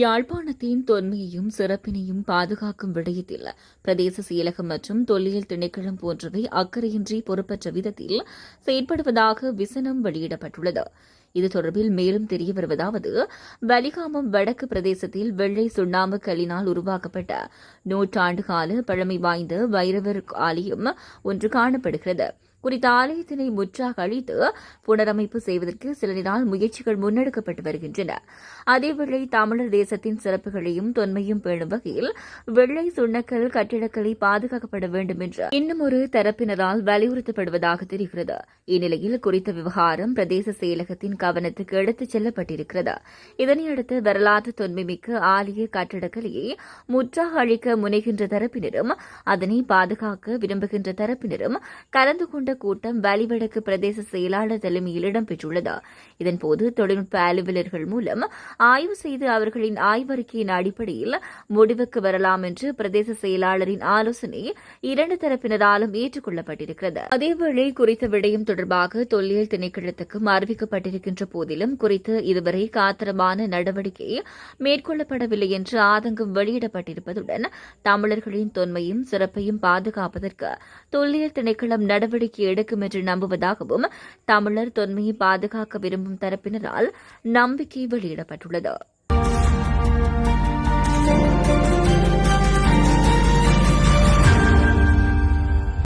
யாழ்ப்பாணத்தின் தொன்மையையும் சிறப்பினையும் பாதுகாக்கும் விடயத்தில் பிரதேச செயலகம் மற்றும் தொல்லியல் திணைக்களம் போன்றவை அக்கறையின்றி பொறுப்பற்ற விதத்தில் செயற்படுவதாக விசனம் வெளியிடப்பட்டுள்ளது. இது தொடர்பில் மேலும் தெரிய வருவதாவது வலிகாமம் வடக்கு பிரதேசத்தில் வெள்ளை சுண்ணாம்பு கல்லினால் உருவாக்கப்பட்ட நூற்றாண்டு கால பழமை வாய்ந்த வைரவர் ஆலயம் ஒன்று காணப்படுகிறது. குறித்த ஆலயத்தினை முற்றாக அழித்து புனரமைப்பு செய்வதற்கு சில நாள் முயற்சிகள் முன்னெடுக்கப்பட்டு வருகின்றன. அதேவேளை தமிழர் தேசத்தின் சிறப்புகளையும் தொன்மையும் பேணும் வகையில் வெள்ளை சுண்ணக்கல் கட்டிடக்கலை பாதுகாக்கப்பட வேண்டும் என்று இன்னும் ஒரு தரப்பினரால் வலியுறுத்தப்படுவதாக தெரிகிறது. இந்நிலையில் குறித்த விவகாரம் பிரதேச செயலகத்தின் கவனத்துக்கு எடுத்துச் செல்லப்பட்டிருக்கிறது. இதனையடுத்து வரலாற்று தொன்மைமிக்க ஆலய கட்டிடக்கலையை முற்றாக அழிக்க முனைகின்ற தரப்பினரும் அதனை பாதுகாக்க விரும்புகின்ற தரப்பினரும் கலந்து கொண்ட கூட்டம் வலிவடக்கு பிரதேச செயலாளர் தலைமையில் இடம்பெற்றுள்ளது. இதன்போது தொழில்நுட்ப அலுவலர்கள் மூலம் ஆய்வு செய்து அவர்களின் ஆய்வறிக்கையின் அடிப்படையில் முடிவுக்கு வரலாம் என்று பிரதேச செயலாளரின் ஆலோசனை இரண்டு தரப்பினராலும் ஏற்றுக்கொள்ளப்பட்டிருக்கிறது. அதேவேளை குறித்த விடயம் தொடர்பாக தொல்லியல் திணைக்களத்துக்கும் அறிவிக்கப்பட்டிருக்கின்ற போதிலும் குறித்து இதுவரை காத்திரமான நடவடிக்கை மேற்கொள்ளப்படவில்லை என்று ஆதங்கம் வெளியிடப்பட்டிருப்பதுடன் தமிழர்களின் தொன்மையும் சிறப்பையும் பாதுகாப்பதற்கு தொல்லியல் திணைக்களம் நடவடிக்கை எடுக்கும் என்று நம்புவதாகவும் தமிழர் தொன்மையை பாதுகாக்க விரும்பும் தரப்பினரால் நம்பிக்கை வெளியிடப்பட்டுள்ளது.